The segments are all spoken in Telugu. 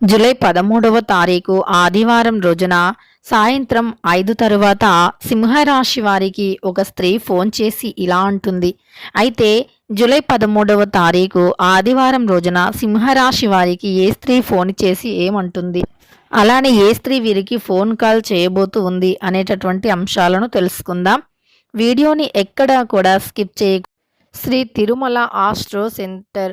జూలై పదమూడవ తారీఖు ఆదివారం రోజున సాయంత్రం ఐదు తరువాత సింహరాశి వారికి ఒక స్త్రీ ఫోన్ చేసి ఇలా అంటుంది. అయితే జూలై పదమూడవ తారీఖు ఆదివారం రోజున సింహరాశి వారికి ఏ స్త్రీ ఫోన్ చేసి ఏమంటుంది? అలానే ఏ స్త్రీ వీరికి ఫోన్ కాల్ చేయబోతూ ఉంది అనేటటువంటి అంశాలను తెలుసుకుందాం. వీడియోని ఎక్కడా కూడా స్కిప్ చేయ Sri Tirumala astro centre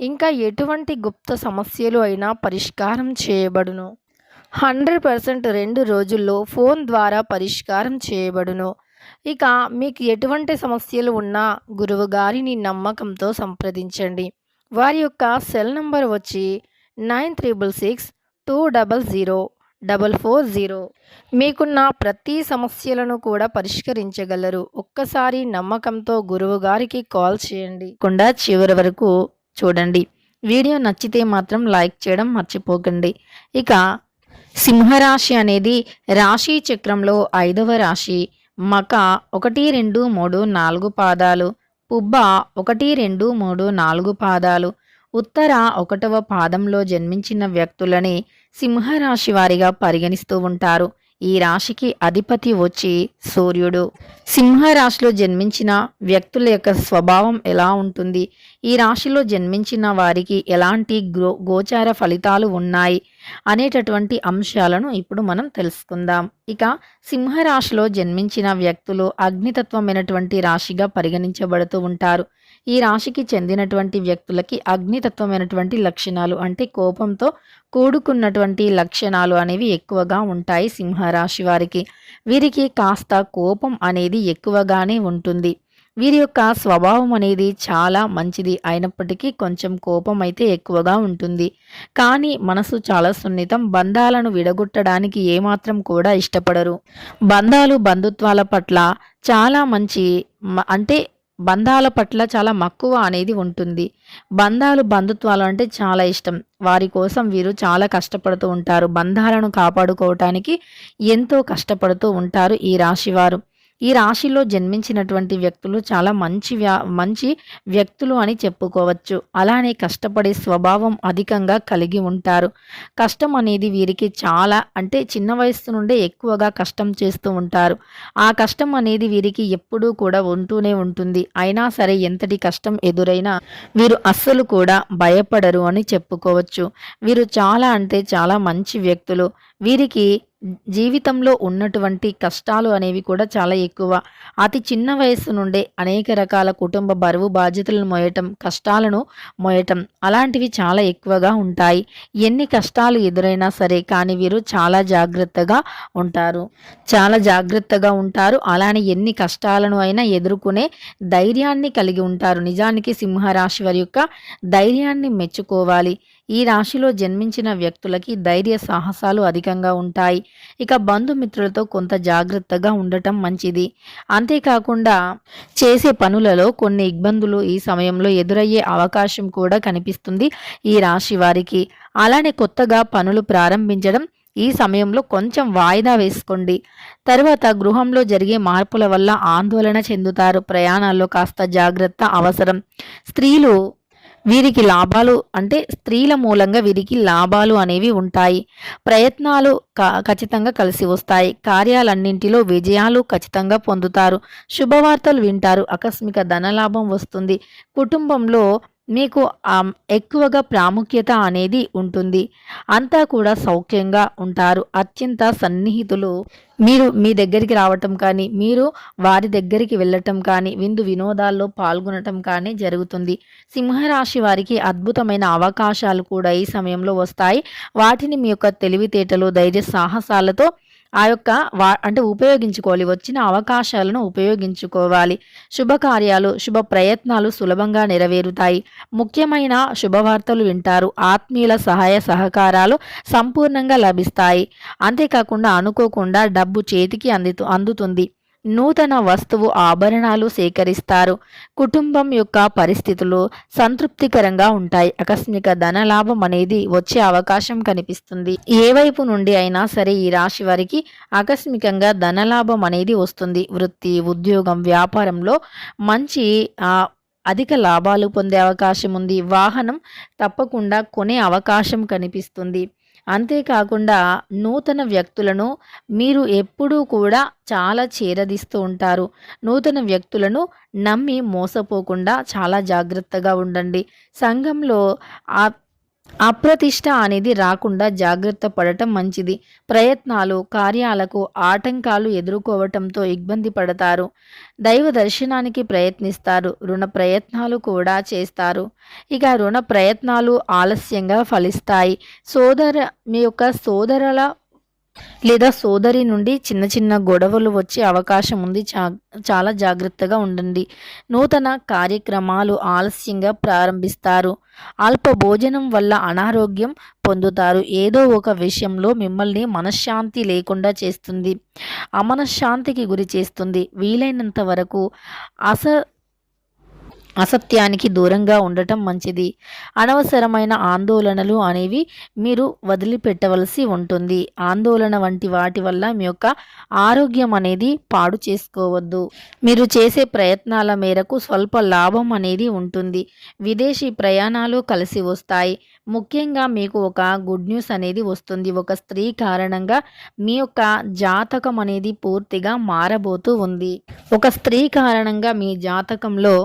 ఇంకా ఎటువంటి గుప్త సమస్యలు అయినా పరిష్కారం చేయబడును. హండ్రెడ్ పర్సెంట్ రెండు రోజుల్లో ఫోన్ ద్వారా పరిష్కారం చేయబడును. ఇక మీకు ఎటువంటి సమస్యలు ఉన్నా గురువు గారిని నమ్మకంతో సంప్రదించండి. వారి యొక్క సెల్ నంబర్ వచ్చి nine triple six two double zero double four zero. మీకున్న ప్రతి సమస్యలను కూడా పరిష్కరించగలరు. ఒక్కసారి నమ్మకంతో గురువు గారికి కాల్ చేయండి. కుండా చివరి వరకు చూడండి. వీడియో నచ్చితే మాత్రం లైక్ చేయడం మర్చిపోకండి. ఇక సింహరాశి అనేది రాశి చక్రంలో ఐదవ రాశి. మక ఒకటి రెండు మూడు నాలుగు పాదాలు. పుబ్బ ఒకటి రెండు మూడు నాలుగు పాదాలు. ఉత్తర ఒకటవ పాదంలో జన్మించిన వ్యక్తులని సింహరాశి వారిగా పరిగణిస్తూ ఉంటారు. ఈ రాశికి అధిపతి వచ్చి సూర్యుడు. సింహరాశిలో జన్మించిన వ్యక్తుల యొక్క స్వభావం ఎలా ఉంటుంది? ఈ రాశిలో జన్మించిన వారికి ఎలాంటి గ్రో గోచార ఫలితాలు ఉన్నాయి? అనేటటువంటి అంశాలను ఇప్పుడు మనం తెలుసుకుందాం. ఇక సింహరాశిలో జన్మించిన వ్యక్తులు అగ్నితత్వమైనటువంటి రాశిగా పరిగణించబడుతూ ఉంటారు. ఈ రాశికి చెందినటువంటి వ్యక్తులకి అగ్నితత్వమైనటువంటి లక్షణాలు అంటే కోపంతో కూడుకున్నటువంటి లక్షణాలు అనేవి ఎక్కువగా ఉంటాయి సింహరాశి వారికి. వీరికి కాస్త కోపం అనేది ఎక్కువగానే ఉంటుంది. వీరి యొక్క స్వభావం అనేది చాలా మంచిది అయినప్పటికీ కొంచెం కోపం అయితే ఎక్కువగా ఉంటుంది. కానీ మనసు చాలా సున్నితం బంధాలను విడగొట్టడానికి ఏమాత్రం కూడా ఇష్టపడరు. బంధాలు బంధుత్వాల పట్ల చాలా మంచి అంటే బంధాల పట్ల చాలా మక్కువ అనేది ఉంటుంది. బంధాలు బంధుత్వాలు అంటే చాలా ఇష్టం. వారి కోసం వీరు చాలా కష్టపడుతూ ఉంటారు. బంధాలను కాపాడుకోవటానికి ఎంతో కష్టపడుతూ ఉంటారు ఈ రాశివారు. ఈ రాశిలో జన్మించినటువంటి వ్యక్తులు చాలా మంచి వ్యా మంచి వ్యక్తులు అని చెప్పుకోవచ్చు. అలానే కష్టపడే స్వభావం అధికంగా కలిగి ఉంటారు. కష్టం అనేది వీరికి చాలా అంటే చిన్న వయస్సు నుండే ఎక్కువగా కష్టం చేస్తూ ఉంటారు. ఆ కష్టం అనేది వీరికి ఎప్పుడూ కూడా ఉంటూనే ఉంటుంది. అయినా సరే ఎంతటి కష్టం ఎదురైనా వీరు అస్సలు కూడా భయపడరు అని చెప్పుకోవచ్చు. వీరు చాలా అంటే చాలా మంచి వ్యక్తులు. వీరికి జీవితంలో ఉన్నటువంటి కష్టాలు అనేవి కూడా చాలా ఎక్కువ. అతి చిన్న వయసు నుండే అనేక రకాల కుటుంబ బరువు బాధ్యతలను మోయటం కష్టాలను మోయటం అలాంటివి చాలా ఎక్కువగా ఉంటాయి. ఎన్ని కష్టాలు ఎదురైనా సరే కానీ వీరు చాలా జాగ్రత్తగా ఉంటారు. చాలా జాగ్రత్తగా ఉంటారు. అలానే ఎన్ని కష్టాలను అయినా ఎదుర్కొనే ధైర్యాన్ని కలిగి ఉంటారు. నిజానికి సింహరాశి వారి యొక్క ధైర్యాన్ని మెచ్చుకోవాలి. ఈ రాశిలో జన్మించిన వ్యక్తులకి ధైర్య సాహసాలు అధికంగా ఉంటాయి. ఇక బంధుమిత్రులతో కొంత జాగ్రత్తగా ఉండటం మంచిది. అంతేకాకుండా చేసే పనులలో కొన్ని ఇబ్బందులు ఈ సమయంలో ఎదురయ్యే అవకాశం కూడా కనిపిస్తుంది ఈ రాశి వారికి. అలానే కొత్తగా పనులు ప్రారంభించడం ఈ సమయంలో కొంచెం వాయిదా వేసుకోండి. తర్వాత గృహంలో జరిగే మార్పుల వల్ల ఆందోళన చెందుతారు. ప్రయాణాల్లో కాస్త జాగ్రత్త అవసరం. స్త్రీలు వీరికి లాభాలు అంటే స్త్రీల మూలంగా వీరికి లాభాలు అనేవి ఉంటాయి. ప్రయత్నాలు క- ఖచ్చితంగా కలిసి వస్తాయి. కార్యాలన్నింటిలో విజయాలు ఖచ్చితంగా పొందుతారు. శుభవార్తలు వింటారు. ఆకస్మిక ధనలాభం వస్తుంది. కుటుంబంలో మీకు ఎక్కువగా ప్రాముఖ్యత అనేది ఉంటుంది. అంతా కూడా సౌఖ్యంగా ఉంటారు. అత్యంత సన్నిహితులు. మీరు మీ దగ్గరికి రావటం కానీ మీరు వారి దగ్గరికి వెళ్ళటం కానీ విందు వినోదాల్లో పాల్గొనటం కానీ జరుగుతుంది. సింహరాశి వారికి అద్భుతమైన అవకాశాలు కూడా ఈ సమయంలో వస్తాయి. వాటిని మీ యొక్క తెలివితేటలు ధైర్య సాహసాలతో ఆ యొక్క వా అంటే ఉపయోగించుకోవాలి. వచ్చిన అవకాశాలను ఉపయోగించుకోవాలి. శుభకార్యాలు శుభ ప్రయత్నాలు సులభంగా నెరవేరుతాయి. ముఖ్యమైన శుభవార్తలు వింటారు. ఆత్మీయుల సహాయ సహకారాలు సంపూర్ణంగా లభిస్తాయి. అంతేకాకుండా అనుకోకుండా డబ్బు చేతికి అందితు అందుతుంది. నూతన వస్తువు ఆభరణాలు సేకరిస్తారు. కుటుంబం యొక్క పరిస్థితులు సంతృప్తికరంగా ఉంటాయి. ఆకస్మిక ధన లాభం అనేది వచ్చే అవకాశం కనిపిస్తుంది. ఏ వైపు నుండి అయినా సరే ఈ రాశి వారికి ఆకస్మికంగా ధనలాభం అనేది వస్తుంది. వృత్తి ఉద్యోగం వ్యాపారంలో మంచి అధిక లాభాలు పొందే అవకాశం ఉంది. వాహనం తప్పకుండా కొనే అవకాశం కనిపిస్తుంది. అంతేకాకుండా నూతన వ్యక్తులను మీరు ఎప్పుడూ కూడా చాలా చేరదీస్తూ ఉంటారు. నూతన వ్యక్తులను నమ్మి మోసపోకుండా చాలా జాగ్రత్తగా ఉండండి. సంఘంలో ఆ అప్రతిష్ట అనేది రాకుండా జాగ్రత్త పడటం మంచిది. ప్రయత్నాలు కార్యాలకు ఆటంకాలు ఎదుర్కోవటంతో ఇబ్బంది పడతారు. దైవ దర్శనానికి ప్రయత్నిస్తారు. రుణ ప్రయత్నాలు కూడా చేస్తారు. ఇక రుణ ప్రయత్నాలు ఆలస్యంగా ఫలిస్తాయి. సోదర మీ యొక్క సోదరుల లేదా సోదరి నుండి చిన్న చిన్న గొడవలు వచ్చే అవకాశం ఉంది. చా చాలా జాగ్రత్తగా ఉండండి. నూతన కార్యక్రమాలు ఆలస్యంగా ప్రారంభిస్తారు. అల్ప భోజనం వల్ల అనారోగ్యం పొందుతారు. ఏదో ఒక విషయంలో మిమ్మల్ని మనశ్శాంతి లేకుండా చేస్తుంది. అమనశ్శాంతికి గురి చేస్తుంది. వీలైనంత వరకు అస అసత్యానికి దూరంగా ఉండటం మంచిది. అనవసరమైన ఆందోళనలు అనేవి మీరు వదిలిపెట్టవలసి ఉంటుంది. ఆందోళన వంటి వాటి వల్ల మీ యొక్క ఆరోగ్యం అనేది పాడు చేసుకోవద్దు. మీరు చేసే ప్రయత్నాల మేరకు స్వల్ప లాభం అనేది ఉంటుంది. విదేశీ ప్రయాణాలు కలిసి వస్తాయి. ముఖ్యంగా మీకు ఒక గుడ్ న్యూస్ అనేది వస్తుంది. ఒక స్త్రీ కారణంగా మీ యొక్క జాతకం అనేది పూర్తిగా మారబోతూ ఉంది. ఒక స్త్రీ కారణంగా మీ జాతకంలో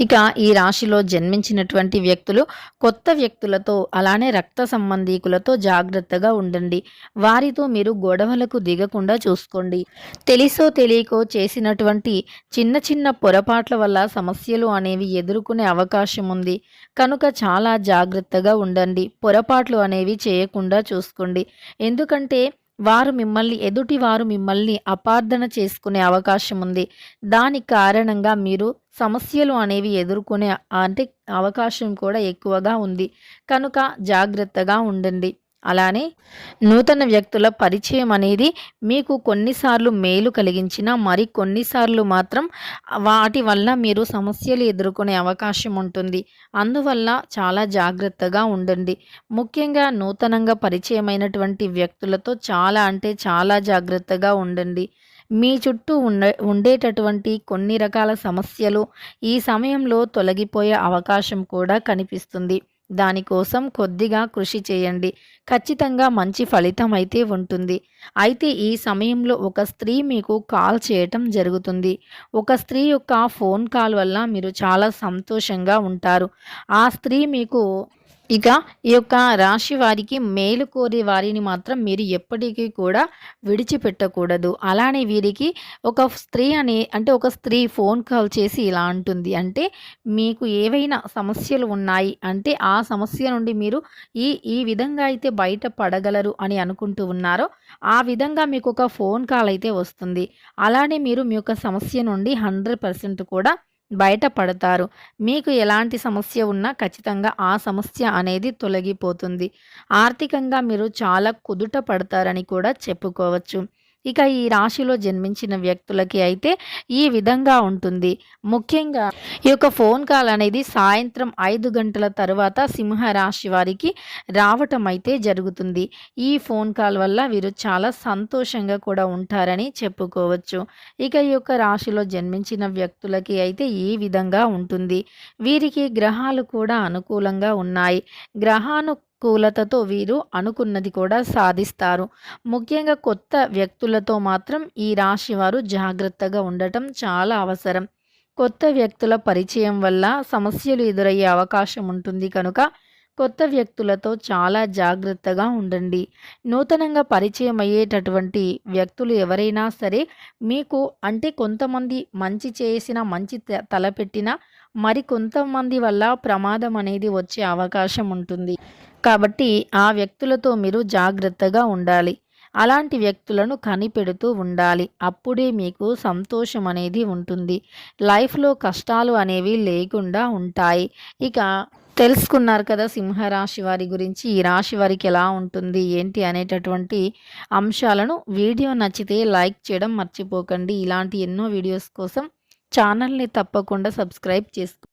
ఇక ఈ రాశిలో జన్మించినటువంటి వ్యక్తులు కొత్త వ్యక్తులతో అలానే రక్త సంబంధీకులతో జాగ్రత్తగా ఉండండి. వారితో మీరు గొడవలకు దిగకుండా చూసుకోండి. తెలిసో తెలియకో చేసినటువంటి చిన్న చిన్న పొరపాట్ల వల్ల సమస్యలు అనేవి ఎదుర్కొనే అవకాశం ఉంది. కనుక చాలా జాగ్రత్తగా ఉండండి. పొరపాట్లు అనేవి చేయకుండా చూసుకోండి. ఎందుకంటే వారు మిమ్మల్ని ఎదుటి వారు మిమ్మల్ని అపార్థన చేసుకునే అవకాశం ఉంది. దాని కారణంగా మీరు సమస్యలు అనేవి ఎదుర్కొనే అంటే అవకాశం కూడా ఎక్కువగా ఉంది. కనుక జాగ్రత్తగా ఉండండి. అలానే నూతన వ్యక్తుల పరిచయం అనేది మీకు కొన్నిసార్లు మేలు కలిగించిన మరి కొన్నిసార్లు మాత్రం వాటి వల్ల మీరు సమస్యలు ఎదుర్కొనే అవకాశం ఉంటుంది. అందువల్ల చాలా జాగ్రత్తగా ఉండండి. ముఖ్యంగా నూతనంగా పరిచయమైనటువంటి వ్యక్తులతో చాలా అంటే చాలా జాగ్రత్తగా ఉండండి. మీ చుట్టూ ఉండే ఉండేటటువంటి కొన్ని రకాల సమస్యలు ఈ సమయంలో తొలగిపోయే అవకాశం కూడా కనిపిస్తుంది. దానికోసం కొద్దిగా కృషి చేయండి. ఖచ్చితంగా మంచి ఫలితం అయితే ఉంటుంది. అయితే ఈ సమయంలో ఒక స్త్రీ మీకు కాల్ చేయటం జరుగుతుంది. ఒక స్త్రీ యొక్క ఫోన్ కాల్ వల్ల మీరు చాలా సంతోషంగా ఉంటారు. ఆ స్త్రీ మీకు ఇక ఈ యొక్క రాశి వారికి మేలు కోరే వారిని మాత్రం మీరు ఎప్పటికీ కూడా విడిచిపెట్టకూడదు. అలానే వీరికి ఒక స్త్రీ అని అంటే ఒక స్త్రీ ఫోన్ కాల్ చేసి ఇలా అంటుంది. అంటే మీకు ఏవైనా సమస్యలు ఉన్నాయి అంటే ఆ సమస్య నుండి మీరు ఈ ఈ విధంగా అయితే బయట పడగలరు అని అనుకుంటూ ఉన్నారో ఆ విధంగా మీకు ఒక ఫోన్ కాల్ అయితే వస్తుంది. అలానే మీరు మీ యొక్క సమస్య నుండి హండ్రెడ్ పర్సెంట్ కూడా బయటపడతారు. మీకు ఎలాంటి సమస్య ఉన్నా ఖచ్చితంగా ఆ సమస్య అనేది తొలగిపోతుంది. ఆర్థికంగా మీరు చాలా కుదుట పడతారని కూడా చెప్పుకోవచ్చు. ఇక ఈ రాశిలో జన్మించిన వ్యక్తులకి అయితే ఈ విధంగా ఉంటుంది. ముఖ్యంగా ఈ యొక్క ఫోన్ కాల్ అనేది సాయంత్రం ఐదు గంటల తర్వాత సింహరాశి వారికి రావటం అయితే జరుగుతుంది. ఈ ఫోన్ కాల్ వల్ల వీరు చాలా సంతోషంగా కూడా ఉంటారని చెప్పుకోవచ్చు. ఇక ఈ యొక్క రాశిలో జన్మించిన వ్యక్తులకి అయితే ఈ విధంగా ఉంటుంది. వీరికి గ్రహాలు కూడా అనుకూలంగా ఉన్నాయి. గ్రహాను కూలతతో వీరు అనుకున్నది కూడా సాధిస్తారు. ముఖ్యంగా కొత్త వ్యక్తులతో మాత్రం ఈ రాశి వారు జాగ్రత్తగా ఉండటం చాలా అవసరం. కొత్త వ్యక్తుల పరిచయం వల్ల సమస్యలు ఎదురయ్యే అవకాశం ఉంటుంది కనుక కొత్త వ్యక్తులతో చాలా జాగ్రత్తగా ఉండండి. నూతనంగా పరిచయం అయ్యేటటువంటి వ్యక్తులు ఎవరైనా సరే మీకు అంటే కొంతమంది మంచి చేసిన మంచి తలపెట్టిన మరి కొంతమంది వల్ల ప్రమాదం అనేది వచ్చే అవకాశం ఉంటుంది. కాబట్టి ఆ వ్యక్తులతో మీరు జాగ్రత్తగా ఉండాలి. అలాంటి వ్యక్తులను కనిపెడుతూ ఉండాలి. అప్పుడే మీకు సంతోషం అనేది ఉంటుంది. లైఫ్లో కష్టాలు అనేవి లేకుండా ఉంటాయి. ఇక తెలుసుకున్నారు కదా సింహరాశి వారి గురించి. ఈ రాశి వారికి ఎలా ఉంటుంది ఏంటి అనేటటువంటి అంశాలను వీడియో నచ్చితే లైక్ చేయడం మర్చిపోకండి. ఇలాంటి ఎన్నో వీడియోస్ కోసం ఛానల్ని తప్పకుండా సబ్స్క్రైబ్ చేసుకో